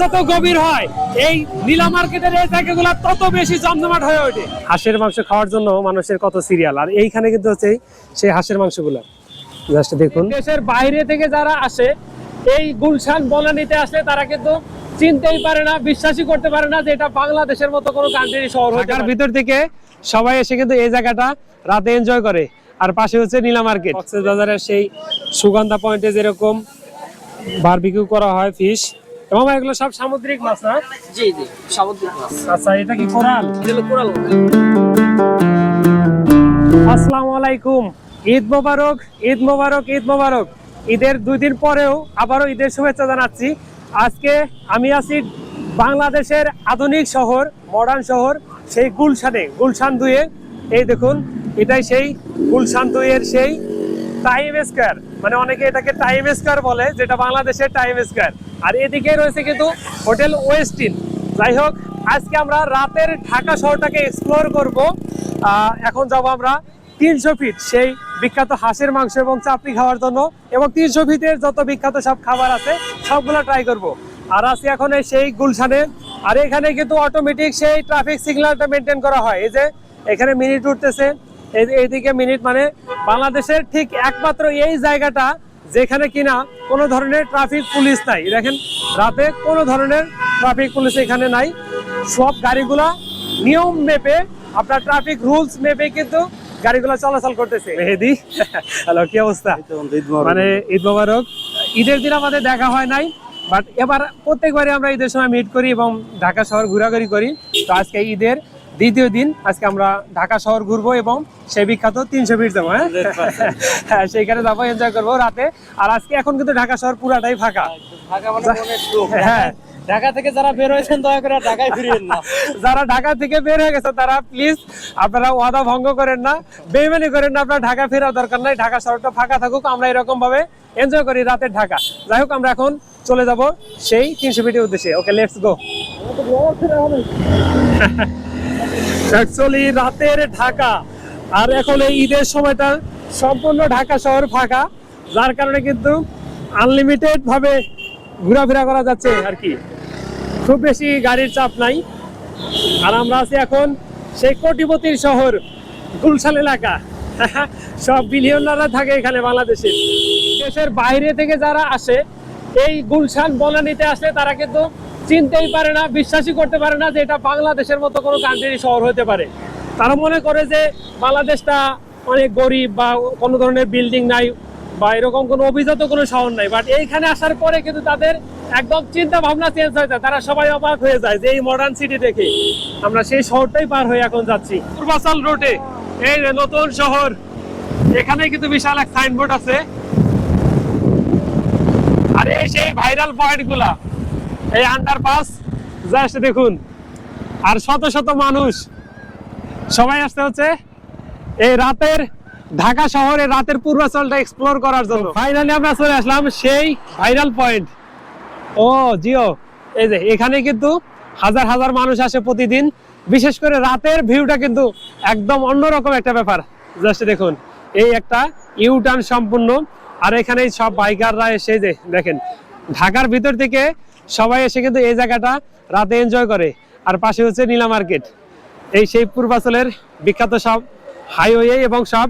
যত গভীর হয় এই নীলা মার্কেটের এই জায়গাগুলো তত বেশি জমজমাট হয়ে ওঠে। হাঁসের মাংস খাওয়ার জন্য মানুষের কত সিরিয়াল। আর এইখানে কিন্তু হচ্ছে সেই হাঁসের মাংসগুলো। জাস্ট দেখুন। দেশের বাইরে থেকে যারা আসে এই গুলশান বনানীতে আসলে তারা কিন্তু চিনতেই পারে না বিশ্বাসই করতে পারে না যে এটা বাংলাদেশের মতো কোনো কান্ট্রি শহর ঢাকার ভিতর থেকে সবাই এসে কিন্তু এই জায়গাটা রাতে এনজয় করে। আর পাশে হচ্ছে নীলা মার্কেট। কক্সবাজারের সেই সুগন্ধা পয়েন্টে যেরকম বারবিকিউ করা হয় ফিশ এগুলো সব সামুদ্রিক মাছ না? জি জি সামুদ্রিক মাছ। আচ্ছা এটা কি কোরাল? এগুলো কোরাল আসসালামু আলাইকুম। ঈদ মোবারক ঈদ মোবারক ঈদ মোবারক। ঈদের দুই দিন পরেও আবারও ঈদের শুভেচ্ছা জানাচ্ছি। আজকে আমি আছি বাংলাদেশের আধুনিক শহর মডার্ন শহর সেই গুলশানে গুলশান দুয়ে এই দেখুন এটাই সেই গুলশান দুয়ের সেই টাইম স্কোয়ার মানে অনেকে এটাকে টাইম স্কোয়ার বলে যেটা বাংলাদেশের টাইম স্কোয়ার আর এদিকে রয়েছে কিন্তু হোটেল ওয়েস্টিন যাই হোক, আজকে আমরা রাতের ঢাকা শহরটাকে এক্সপ্লোর করব। এখন যাব আমরা তিনশো ফিট সেই বিখ্যাত হাঁসের মাংস এবং চাপড়ি খাওয়ার জন্য এবং তিনশো ফিটের যত বিখ্যাত সব খাবার আছে, সবগুলো ট্রাই করব। আর আছি এখন সেই গুলশানে, আর এখানে কিন্তু অটোমেটিক সেই ট্রাফিক সিগন্যালটা মেনটেন করা হয়। এই যে এখানে মিনিট উঠতেছে, এই- এইদিকে মিনিট মানে বাংলাদেশের ঠিক একমাত্র এই জায়গাটা যেখানে কিনা কোনো ধরনের ট্রাফিক পুলিশ নাই। দেখেন রাতে কোনো ধরনের ট্রাফিক পুলিশ এখানে নাই। সব গাড়িগুলা নিয়ম মেপে আপনার ট্রাফিক রুলস মেপে কিন্তু গাড়িগুলো চলাচল করতেছে। মেহেদি হ্যালো কি অবস্থা? মানে ঈদ মোবারক। ঈদের দিন আমাদের দেখা হয় নাই বাট এবার প্রত্যেকবারই আমরা ঈদের সময় মিট করি এবং ঢাকা শহর ঘোরাঘুরি করি। তো আজকে ঈদের দ্বিতীয় দিন আজকে আমরা ঢাকা শহর ঘুরবো এবং সেই বিখ্যাত তিনশো ফিট যাব হ্যাঁ? হ্যাঁ সেইখানে যাব এনজয় করব রাতে। আর আজকে এখন কিন্তু ঢাকা শহর পুরাটাই ফাঁকা। ঢাকা মানে। হ্যাঁ। ঢাকা থেকে যারা বের হয়েছেন দয়া করে ঢাকায় ফিরিয়েন না। যারা ঢাকা থেকে বের হয়ে গেছে তারা প্লিজ আপনারা ওয়াদা ভঙ্গ করেন না বেইমানি করেন না আপনার ঢাকা ফেরার দরকার নাই ঢাকা শহরটা ফাঁকা থাকুক আমরা এরকম ভাবে এনজয় করি রাতের ঢাকা। যাই হোক আমরা এখন চলে যাব সেই তিনশো ফিটের উদ্দেশ্যে। ওকে লেটস গো অ্যাকচুয়ালি রাতের ঢাকা। আর এখন এই ঈদের সময়টা সম্পূর্ণ ঢাকা শহর ফাঁকা, যার কারণে কিন্তু আনলিমিটেড ভাবে ঘোরাফেরা করা যাচ্ছে আর কি। খুব বেশি গাড়ির চাপ নাই। আর আমরা আছি এখন সেই কোটিপতির শহর, গুলশান এলাকা। সব বিলিয়নাররা থাকে এখানে বাংলাদেশে। দেশের বাইরে থেকে যারা আসে, এই গুলশান বনানীতে আসলে তারা কিন্তু চিনতেই পারে না, বিশ্বাসই করতে পারে না যে এটা বাংলাদেশের মতো কোনো কান্ট্রি শহর হতে পারে। তারা মনে করে যে বাংলাদেশটা অনেক গরিব বা কোনো ধরনের বিল্ডিং নাই বা এরকম কোনো অভিজাত কোনো শহর নাই। বাট এইখানে আসার পরে কিন্তু তাদের একদম চিন্তা ভাবনা চেঞ্জ হয়ে যায়। তারা সবাই অবাক হয়ে যায় যে এই মডার্ন সিটি দেখে আমরা সেই শহরটাই পার হয়ে এখন যাচ্ছি। পূর্বাচল রোডে এই নতুন শহর এখানে কিন্তু বিশাল এক সাইনবোর্ড আছে। আর, এই সেই ভাইরাল পয়েন্টগুলা। এই আন্ডারপাস জাস্ট দেখুন। আর শত শত মানুষ। সবাই আসতে হচ্ছে এই রাতের ঢাকা শহরে রাতের পূর্বাচলটা এক্সপ্লোর করার জন্য। ফাইনালি আমরা চলে আসলাম সেই ভাইরাল পয়েন্ট ও জিও এই যে এখানে কিন্তু হাজার হাজার মানুষ আসে প্রতিদিন। বিশেষ করে রাতের ভিউটা কিন্তু একদম অন্যরকম একটা ব্যাপার। জাস্ট দেখুন এই একটা ইউটার্ন সম্পূর্ণ। আর এখানে সব বাইকাররা এসে যে দেখেন ঢাকার ভিতর থেকে সবাই এসে কিন্তু এই জায়গাটা রাতে এনজয় করে। আর পাশে হচ্ছে নীলা মার্কেট। এই সেই পূর্বাচলের বিখ্যাত সব হাইওয়ে এবং সব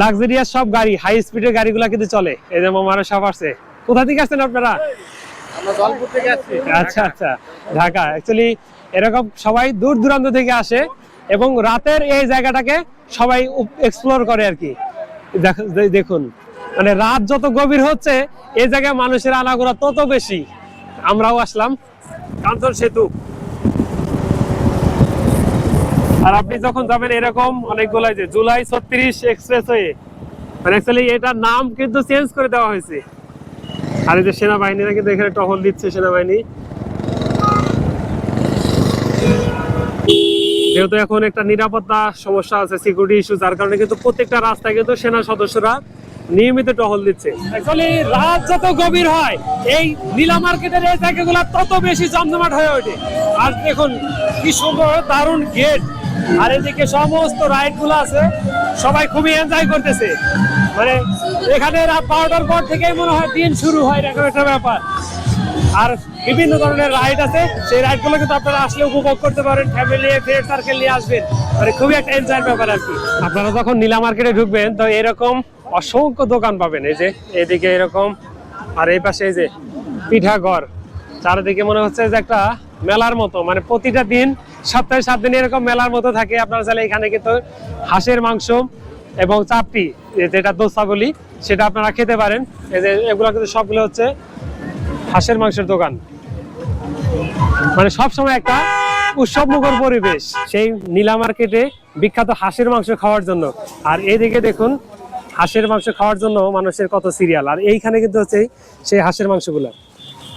লাক্সারিয়াস সব গাড়ি হাই স্পিডের গাড়িগুলো কিন্তু চলে। এই যে মামারা সব আসছে। কোথা থেকে আসছেন আপনারা? আমরা জলপুর থেকে আসছি। আচ্ছা আচ্ছা। ঢাকা। অ্যাকচুয়ালি এরকম সবাই দূর দূরান্ত থেকে আসে এবং রাতের এই জায়গাটাকে সবাই এক্সপ্লোর করে আর কি। দেখুন। মানে রাত যত গভীর হচ্ছে এই জায়গায় মানুষের আনাগোনা তত বেশি। আমরাও আসলাম। কাঞ্চন সেতু। আর আপনি যখন যাবেন এরকম অনেকগুলো যে জুলাই ছত্রিশ এক্সপ্রেস হয়ে মানে অ্যাকচুয়ালি এটার নাম কিন্তু চেঞ্জ করে দেওয়া হয়েছে। আর এই যে সেনাবাহিনীরা কিন্তু এখানে টহল দিচ্ছে সেনাবাহিনী। যেহেতু এখন একটা নিরাপত্তা সমস্যা আছে সিকিউরিটি ইস্যু যার কারণে কিন্তু প্রত্যেকটা রাস্তায় কিন্তু সেনা সদস্যরা নিয়মিত টহল দিচ্ছে। অ্যাকচুয়ালি রাত যত গভীর হয় এই নীলা মার্কেটের এই জায়গাগুলো তত বেশি জমজমাট হয়ে ওঠে। আর দেখুন কি সুন্দর দারুণ গেট আর এদিকে সমস্ত রাইডগুলো আছে সবাই খুবই এনজয় করতেছে। মানে এখানে রাত বারোটার পর থেকেই মনে হয় দিন শুরু হয় এরকম একটা ব্যাপার। আর বিভিন্ন ধরনের রাইড আছে সেই রাইডগুলো কিন্তু আপনারা আসলে উপভোগ করতে পারেন ফ্যামিলি ফ্রেন্ড সার্কেল নিয়ে আসবেন। মানে খুবই একটা এনজয়ের ব্যাপার আর কি। আপনারা যখন নীলা মার্কেটে ঢুকবেন তো এরকম অসংখ্য দোকান পাবেন। এই যে এদিকে এরকম, আর এই পাশে এই যে পিঠাঘর চারিদিকে মনে হচ্ছে যে একটা মেলার মতো মানে প্রতিটা দিন, সপ্তাহে সাত দিন এরকম মেলার মতো থাকে। আপনারা চাইলে এখানে কিন্তু হাঁসের মাংস এবং চাপটি যেটা দোসা বলি, সেটা আপনারা খেতে পারেন। এই যে এগুলো কিন্তু সবগুলো হচ্ছে হাঁসের মাংসের দোকান। মানে সব সময় একটা উৎসব মুখর পরিবেশ, সেই নীলা মার্কেটে বিখ্যাত হাঁসের মাংস খাওয়ার জন্য। আর এদিকে দেখুন হাঁসের মাংস খাওয়ার জন্য মানুষের কত সিরিয়াল আর এইখানে কিন্তু হচ্ছে সেই হাঁসের মাংসগুলো।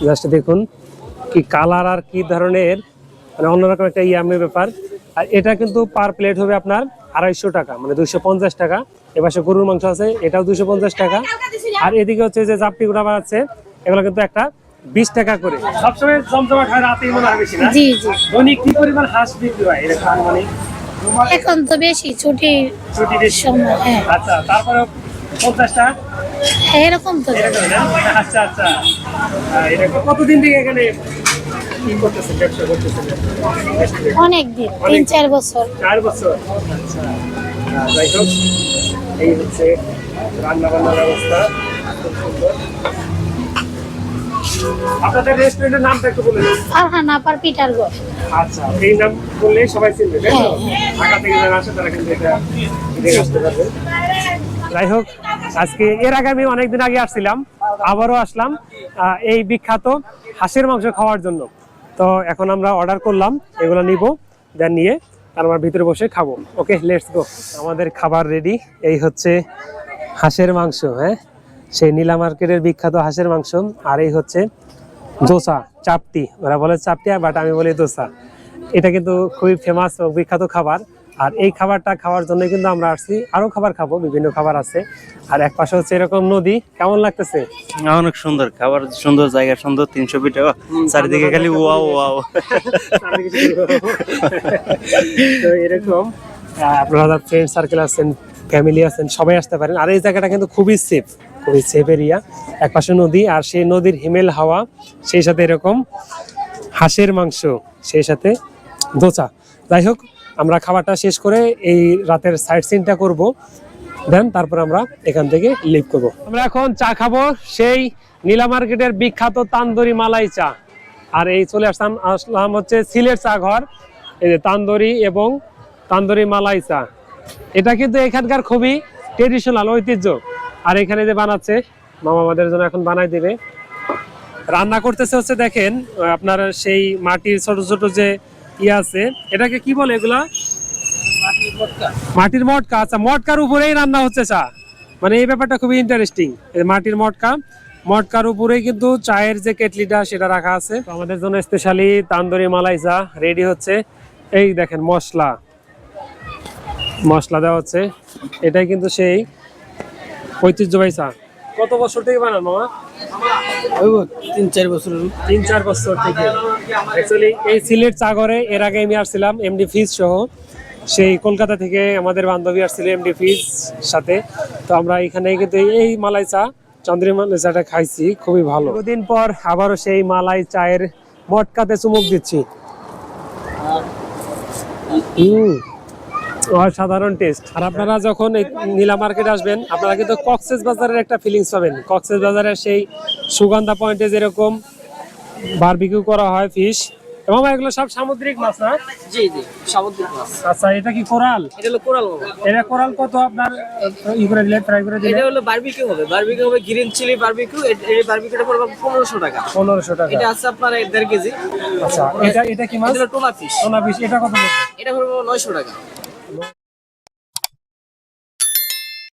জাস্ট দেখুন কি কালার আর কি ধরনের মানে অন্যরকম একটা ইয়ামের ব্যাপার। আর এটা কিন্তু পার প্লেট হবে আপনার আড়াইশো টাকা মানে দুইশো পঞ্চাশ টাকা। এপাশে গরুর মাংস আছে এটাও দুইশো পঞ্চাশ টাকা। আর এদিকে হচ্ছে যে জাপটি গুড়া আছে এগুলো কিন্তু একটা বিশ টাকা করে। সবসময় জমজমাট রাতেই মনে হয় বেশি না? জি জি। দৈনিক কি পরিমাণ হাঁস বিক্রি হয়? এরকম মানে এখন তো বেশি ছুটি ছুটি বেশি। সময় হ্যাঁ। আচ্ছা তারপরে পঞ্চাশটা? এরকম তো। আচ্ছা আচ্ছা। এরকম কতদিন থেকে এখানে অনেক দিন তিন চার বছর। চার বছর। আচ্ছা যাই হোক এই হচ্ছে রান্না বান্নার ব্যবস্থা খুব সুন্দর। আপনাদের রেস্টুরেন্টের নামটা একটু বলে দিন। ফারহান আপার ঘর আচ্ছা এই নাম বললে সবাই চিনবে তাই তো? ঢাকা থেকে যারা আসে তারা কিন্তু এটা দেখে আসতে পারবে। যাই হোক আজকে এর আগে আমি অনেকদিন আগে আসছিলাম আবারও আসলাম এই বিখ্যাত হাঁসের মাংস খাওয়ার জন্য। তো এখন আমরা অর্ডার করলাম এগুলো নিব দেন নিয়ে আমার ভিতরে বসে খাব। ওকে লেটস গো আমাদের খাবার রেডি এই হচ্ছে হাঁসের মাংস হ্যাঁ? সেই নীলা মার্কেটের বিখ্যাত হাঁসের মাংস। আর এই হচ্ছে দোসা চাপটি। ওরা বলে চাপটি বাট আমি বলি দোসা। এটা কিন্তু খুবই ফেমাস ও বিখ্যাত খাবার। আর এই খাবারটা খাওয়ার জন্য কিন্তু আমরা আসছি। আরও খাবার খাব বিভিন্ন খাবার আছে। আর এক পাশে হচ্ছে এরকম নদী। কেমন লাগতেছে? অনেক সুন্দর। খাবার সুন্দর জায়গা সুন্দর তিনশো ফিট চারিদিকে খালি ওয়াও ওয়াও। তো এরকম। আপনারা ফ্রেন্ড সার্কেল আছেন ফ্যামিলি আছেন সবাই আসতে পারেন। আর এই জায়গাটা কিন্তু খুবই সেফ খুবই সেফ এরিয়া এক পাশে নদী আর সেই নদীর হিমেল হাওয়া, সেই সাথে এরকম হাঁসের মাংস, সেই সাথে দোচা। যাই হোক, আমরা খাবারটা শেষ করে এই রাতের সাইড সিনটা করব। দেন তারপর আমরা এখান থেকে লিভ করব। আমরা এখন চা খাব সেই নীলা মার্কেটের বিখ্যাত তান্দুরি মালাই চা। আর এই চলে আসলাম আসলাম হচ্ছে সিলেট চা ঘর, এই যে তান্দুরি এবং তান্দুরি মালাই চা। এটা কিন্তু এখানকার খুবই ট্রেডিশনাল ঐতিহ্য। আর এখানে যে বানাচ্ছে মামা আমাদের জন্য এখন বানাই দিবে। রান্না করতেছে হচ্ছে দেখেন আপনার সেই মাটির ছোট ছোট যে ই আছে এটাকে কি বলে এগুলা? মাটির মটকা। আচ্ছা মটকার উপরেই রান্না হচ্ছে চা মানে এই ব্যাপারটা খুবই ইন্টারেস্টিং মাটির মটকা। মটকার উপরেই কিন্তু চায়ের যে কেটলিটা সেটা রাখা আছে। আমাদের জন্য স্পেশালি তান্দুরি মালাই চা রেডি হচ্ছে। এই দেখেন মশলা। মশলা দেওয়া হচ্ছে। এটাই কিন্তু সেই ঐতিহ্যবাহী চা। কত বছর থেকে বানান মামা? তিন চার বছর তিন চার বছর থেকে। অ্যাকচুয়ালি এই সিলেট চাগরে এর আগে আমি আসছিলাম এমডি ফিজ সহ। সেই কলকাতা থেকে আমাদের বান্ধবী আসছিল এমডি ফিজ সাথে। তো আমরা এখানে কিন্তু এই মালাই চা চন্দ্রী মালাই চাটা খাইছি খুবই ভালো। দিন পর আবারও সেই মালাই চায়ের মটকাতে চুমুক দিচ্ছি। হুম। অসাধারণ টেস্ট। আর আপনারা যখন এই নীলা মার্কেট আসবেন আপনারা কিন্তু কক্সেস বাজারের একটা ফিলিংস পাবেন। কক্সেস বাজারের সেই সুগন্ধা পয়েন্টে যেরকম বারবিকিউ করা হয় ফিশ এবং এগুলো সব সামুদ্রিক মাছ না? জি জি সামুদ্রিক মাছ। আচ্ছা এটা কি কোরাল? এটা হলো কোরাল এটা কোরাল কত আপনার ই করে দিলে ট্রাই করে দিলে? এটা হলো বারবিকিউ হবে। বারবিকিউ হবে গ্রিন চিলি বারবিকিউ এই বারবিকিউটা পড়বে পনেরোশো টাকা। পনেরোশো টাকা। এটা আছে আপনার এই দেড় কেজি। আচ্ছা এটা এটা কি মাছ? এটা টোনা ফিশ সোনা বিশ এটা কত এটা পড়বে নয়শো টাকা।